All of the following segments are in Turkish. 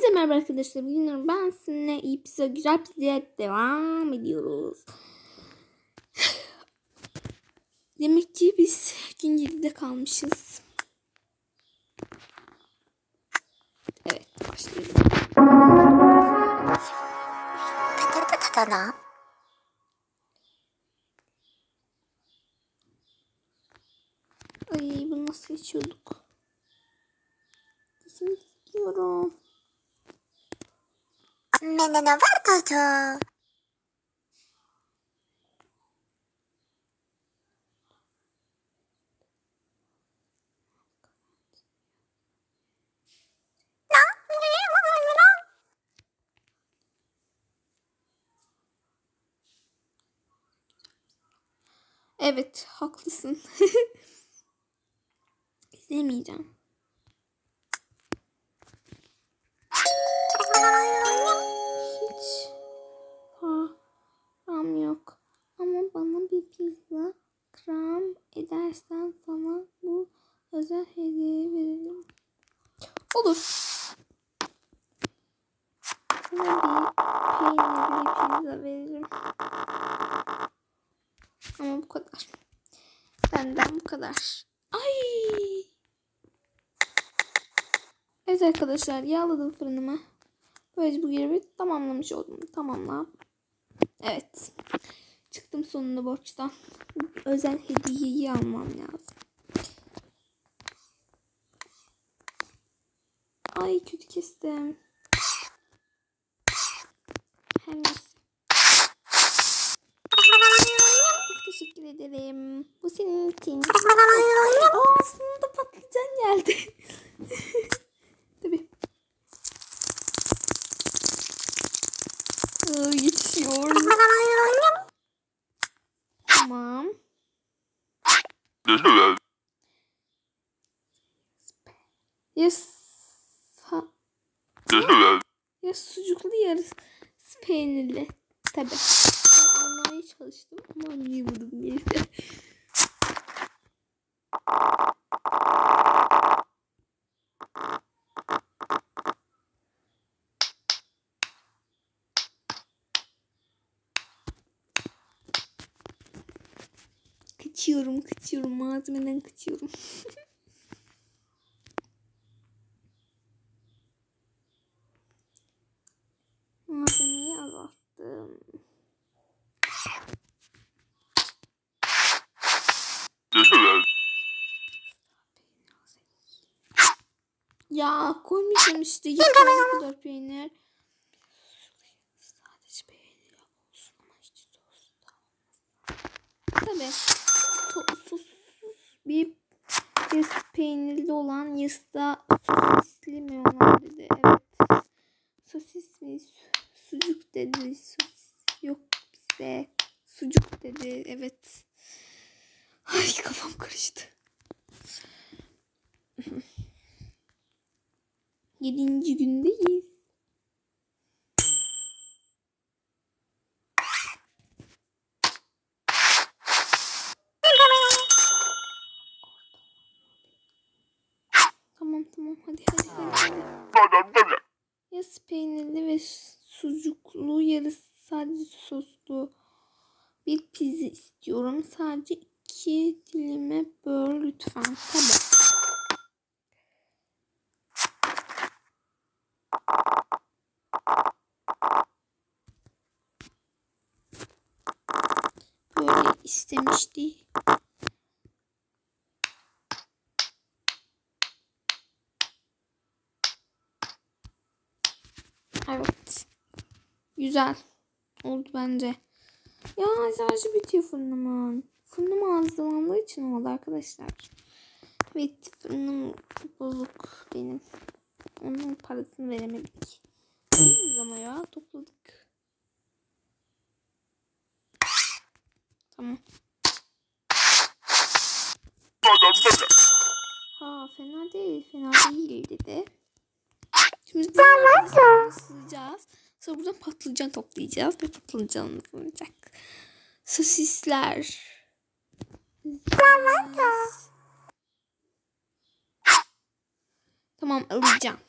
Herkese merhaba arkadaşlar. Bugün ben sizinle iyi pizza, güzel pizza devam ediyoruz. Demek ki biz gün 7'de kalmışız. Evet başlayalım. Ay bunu nasıl geçiyorduk? Şimdi istiyorum. A mnie nie warto. Evet, haklısın. İzlemeyeceğim. Edersen sana bu özel hediye veririm. Olur. Sana bir peynirli pizza veririm. Ama bu kadar. Benden bu kadar. Ay. Evet arkadaşlar yağladım fırınımı. Böylece bu görevi tamamlamış oldum. Tamamla. Evet. Çıktım sonunda borçtan. Özel hediyeyi almam lazım. Ay kötü kestim. Teşekkür ederim. Bu senin için. Aa aslında patlıcan geldi. Tabii. Aa, yetişiyor. Tamam. Ya, sa- ya sucuklu yarısı peynirli. Tabii. Ben çalıştım ama anlayamadım neyse. Kaçıyorum, kaçıyorum. Malzemeden kaçıyorum. Malzemeyi azalttım. Ya koymuşum işte. Yeter bu kadar peynir. Sadece peynir olsun ama hiç sos da Tabii. So sos bir yas peynirli olan yasta sosisli mi dedi. Evet. Sosis mi? Su- Sucuk dedi. Sosis yok bize. Sucuk dedi. Evet. Ay kafam karıştı. Yedinci gündeyiz. Tamam tamam hadi hadi hadi. hadi. Yas peynirli ve sucuklu yarısı sadece soslu bir pizza istiyorum. Sadece iki dilime böl lütfen. Tabii. Böyle istemişti. Evet. Güzel. Oldu bence. Ya şarjı bitiyor fırınımın. Fırınım arızalandığı için oldu arkadaşlar. Evet fırınım bozuk benim. Onun parasını veremedik. Ama ya topladık. Tamam. Ha fena değil. Fena değil dedi. Şimdi ıslayacağız. Sonra buradan patlıcan toplayacağız ve patlıcanımız olacak. Sosisler. tamam alacağım.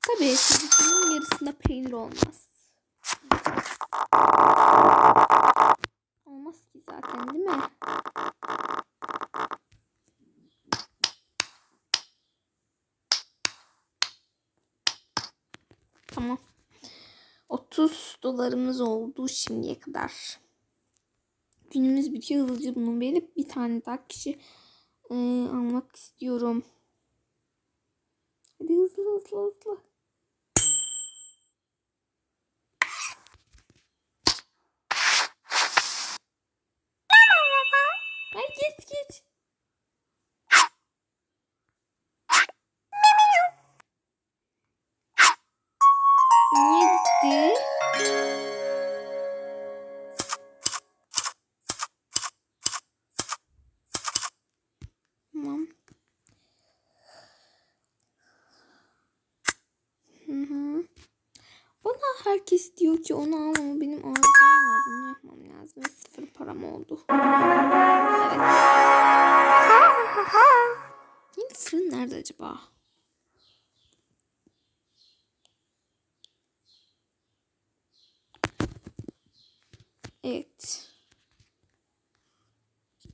Tabii sucuklunun yarısında peynir olmaz. Olmaz ki zaten değil mi? Tamam. 30 dolarımız oldu şimdiye kadar. Günümüz bitiyor hızlıca bunu verip bir tane daha kişi e, almak istiyorum. Hadi hızlı hızlı hızlı. Ay geç geç. Herkes diyor ki onu al ama benim arızam var. Bunu yapmam lazım. Sıfır param oldu. Evet. Yeni fırın nerede acaba? Evet.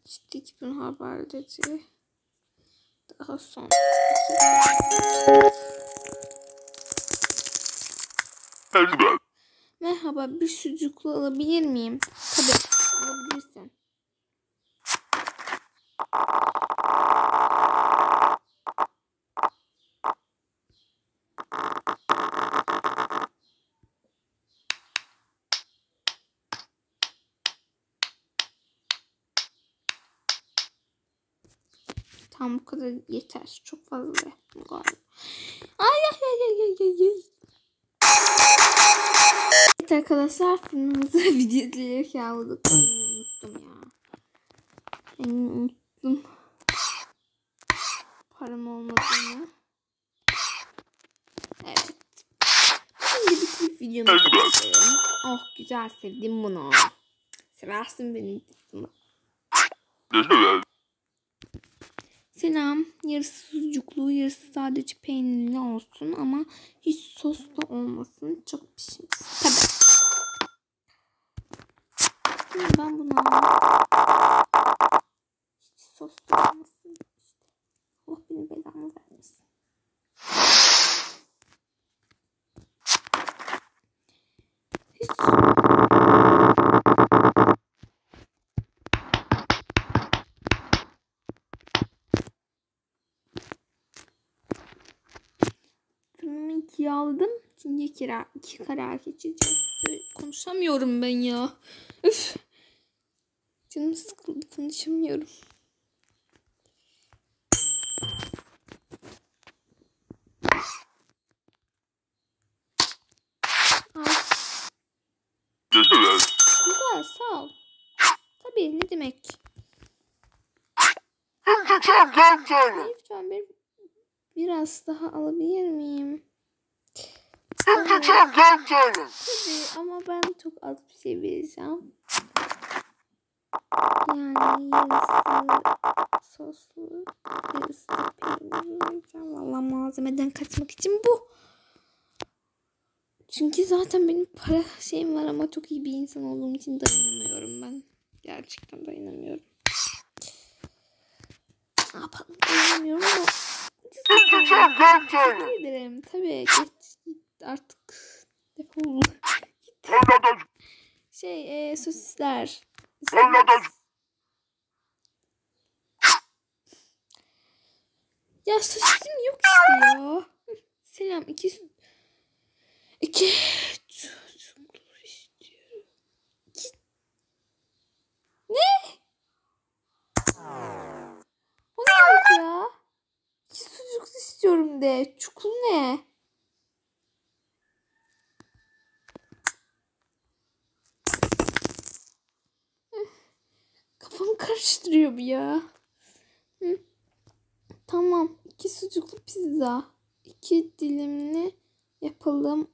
İçtik bir haberleri. Daha sonra. Merhaba bir sucuklu alabilir miyim? Tabii alabilirsin. Tamam bu kadar yeter. Çok fazla ay ay ay ay ay ay. Evet arkadaşlar fırınımızı video izlerken unuttum ya. Ben unuttum. Param olmadığını. Evet. Şimdi bitirip videomu kapatıyorum. Oh güzel sevdim bunu. Seversin benim kızımı. Selam. Yarısı sucuklu, yarısı sadece peynirli olsun ama hiç sos da olmasın. Çok pişmiş. Şimdi ben bunu. Hiç sos. İşte. Allah benim belamı vermesin. Aldım. Şimdi iki, iki karar geçeceğiz. Konuşamıyorum ben ya. Üf. Canım sıkıldı konuşamıyorum. Güzel sağ ol. Tabii ne demek. Lütfen bir, biraz daha alabilir miyim? Tabii ama ben çok az bir şey vereceğim. Yani yarısı soslu, yarısı da peynirli vereceğim. Valla malzemeden kaçmak için bu. Çünkü zaten benim para şeyim var ama çok iyi bir insan olduğum için dayanamıyorum ben. Gerçekten dayanamıyorum. Ne yapalım dayanamıyorum ama. Teşekkür ederim. Tabii geç git artık. Defol. Şey e, sosisler. Ya sosisim yok işte ya. Selam iki iki çocuklu istiyorum. İki... Ne? O ne ya? İki sucuklu istiyorum de. Çukul ne? Karıştırıyor bu ya. Hı. Tamam. iki sucuklu pizza. iki dilimli yapalım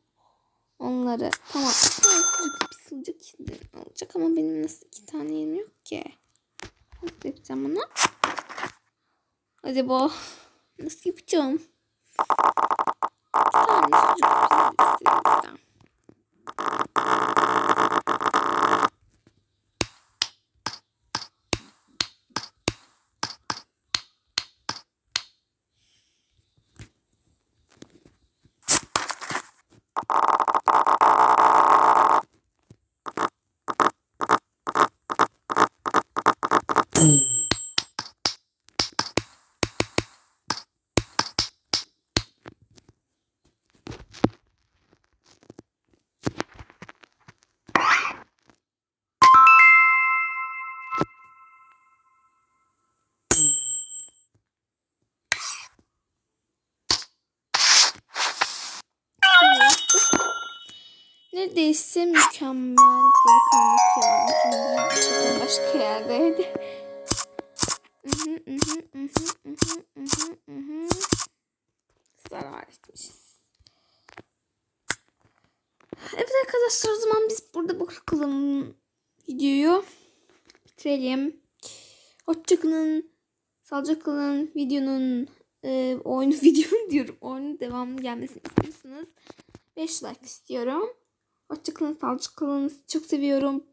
onları. Tamam. Bir sucuklu dilim olacak ama benim nasıl iki tane yerim yok ki. Nasıl yapacağım bunu? Acaba nasıl yapacağım? Bir tane gösterebilirsem. Neredeyse mükemmel geri kalan kıyafetim. Başka yerdeydi. Zarar etmişiz. Evet arkadaşlar o zaman biz burada bırakalım videoyu. Bitirelim. Hoşçakalın. Sağlıcakla. Videonun e, oyunu videonun diyorum. Oyunun devamlı gelmesini istiyorsanız 5 like istiyorum. Hoşçakalın. Sağlıcakla kalın. Çok seviyorum.